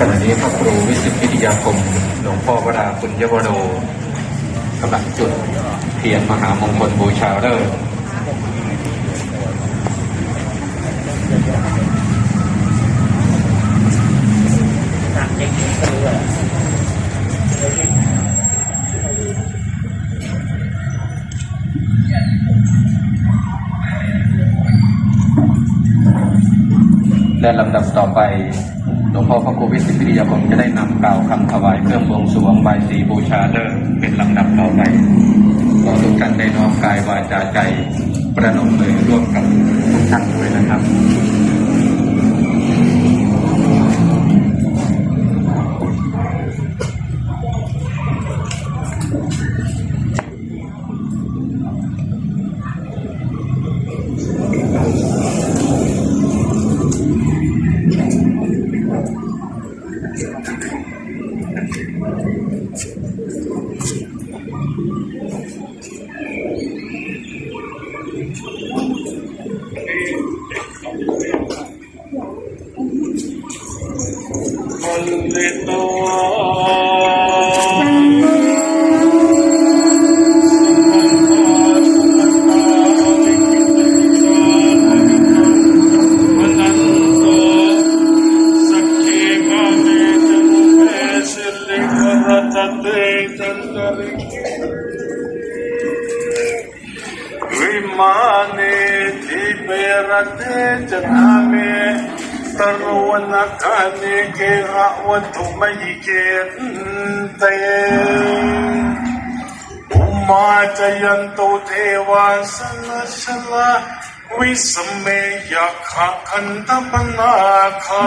ขณะนี้พระครูวิสิตวิทยาคมหลวงพ่อวราปุญญวโรกำลังจุดเทียนมหามงคลบูชาเลิกษ์และลำดับต่อไป วงพ่อพระครูวิสิตวิทยาคมจะได้นำกล่าวคำถวายเครื่องบวงสรวงใบสีบูชาเลิกเป็นลำดับต่อไปขอทุกท่านได้น้อมกายวาจาใจประนมมือร่วมกับทุกท่านด้วยนะครับ Hallelujah. วิมานิที่เปรตเจนามิตรวนาคานิเกหะวันทุมัยเกนเตอุมาจยันตุเทวาสนาชลาวิสเมยขะขันตปนาคา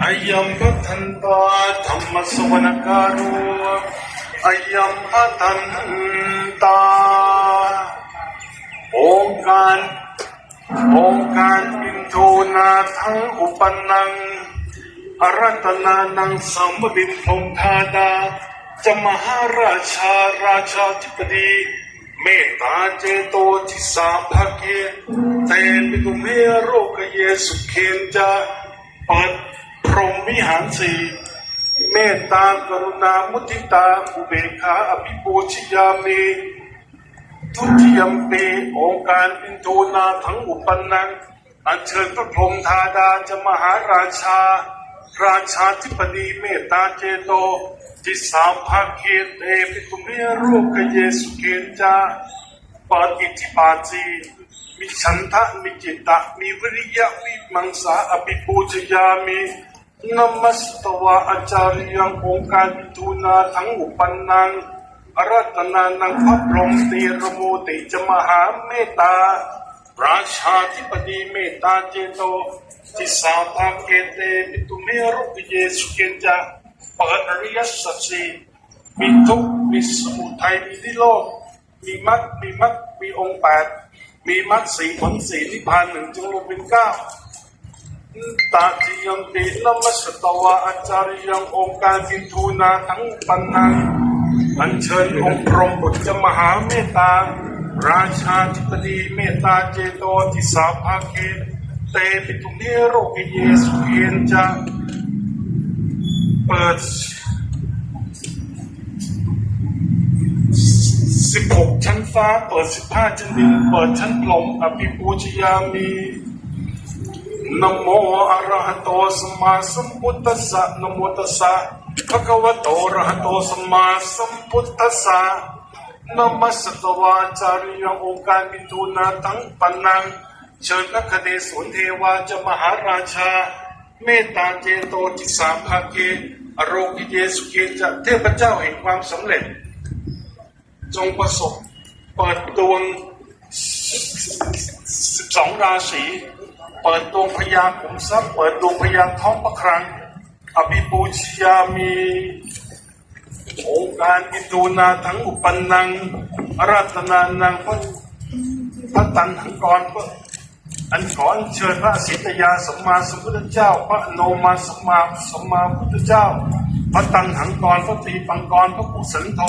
วรตนังสาตวเมสุนันโตธรรมสวนการโรยัมปตันตาธรรมสวนการโรอายัมปตันตาธรรมธรรมสวนการโรอายัมปตันตาธรรมสวนการโรอายมปตันตาธรรมสวนการโรอายัมปตันตาองค์การองค์การอินโทนาทั้งอุปนังอรัตนังสัมบดินพงธาดาจะมหาราชาราชาธิปดีเมตตาเจโตทิสาภาเกเตปิตุเมโรกเยสุเคนจาเปิด รหมวิหารสีเมตตากรุณามุทิตาอุเบกขาอภิปูชยามีทุติยมปีองค์การอินโทนาทั้งอุปนังอัญเชิญพระพรหมธาดาจะมหาราชา ราชาธิปดีเมตตาเจโตจิสาภาเคนเอปิตุเมรูกเยสุเคนจาปาติทิปาจีมีฉันทะมีจิตตะมีวิริยะวิมังสาอภิปูชยามิ นมัสตวะอาจารยังองค์การอินโทนาทั้งอุปนังอรัตนานังพระพรหมตีรโมติจมหาเมตตา ราชาธิปดีเมตตาเจโตทิสาภาเกเตปิตุเมรุกเยสุเกนจาเปิดอริยสัจสีมีทุกมีสมุทัยมีนิโรธมีมรรคมีมรรคมีองค์แปดมีมรรคสีผลสีนิพพานหนึ่งจึงรวมเป็นเก้า ตาจิยมตินมัสตวะอาจารย์ยังองค์การกินทูนาทั้งปันนังอัญเชิญองค์พรหมบุตรมหาเมตตา ราชาธิปดีเมตตาเจโตทิสาภาเกเตปิตุเนโรกเยสุเคนจะเปิดสิบหกชั้นฟ้า เปิดสิบห้าชั้นดิน เปิดชั้นพรหมอภิปูชยามี นโมอะระหะโตสมมาสัมพุทธัสสะนโมตัสสะภะคะวะโตอะระหะโตสมมาสัมพุทธัสสะนมัสสวาจาริยังองค์การบิทูนาทั้งปันนังเชิญนักเดสวนเทวาจะมหาราชา เมตตาเจโตทิสามภาเกอโรกิเยสุเกจะเทพเจ้าแห่งความสำเร็จ จงประสบเปิดดวงสองราศี ปิดดวงพญาขุมทรัพย์เปิดดวงพญาท้องพระครังอภิปูชยามีองค์การอินทูนาทั้งอุปนังอารัตนานังพระพระตันหังกรพระอันขออัญเชิญพระสิทธยาสัมมาสัมพุทธเจ้า พระโนมาสัมมาสัมมาพุทธเจ้า พระตันหังกรพระตีปังกรพระปุสันโธ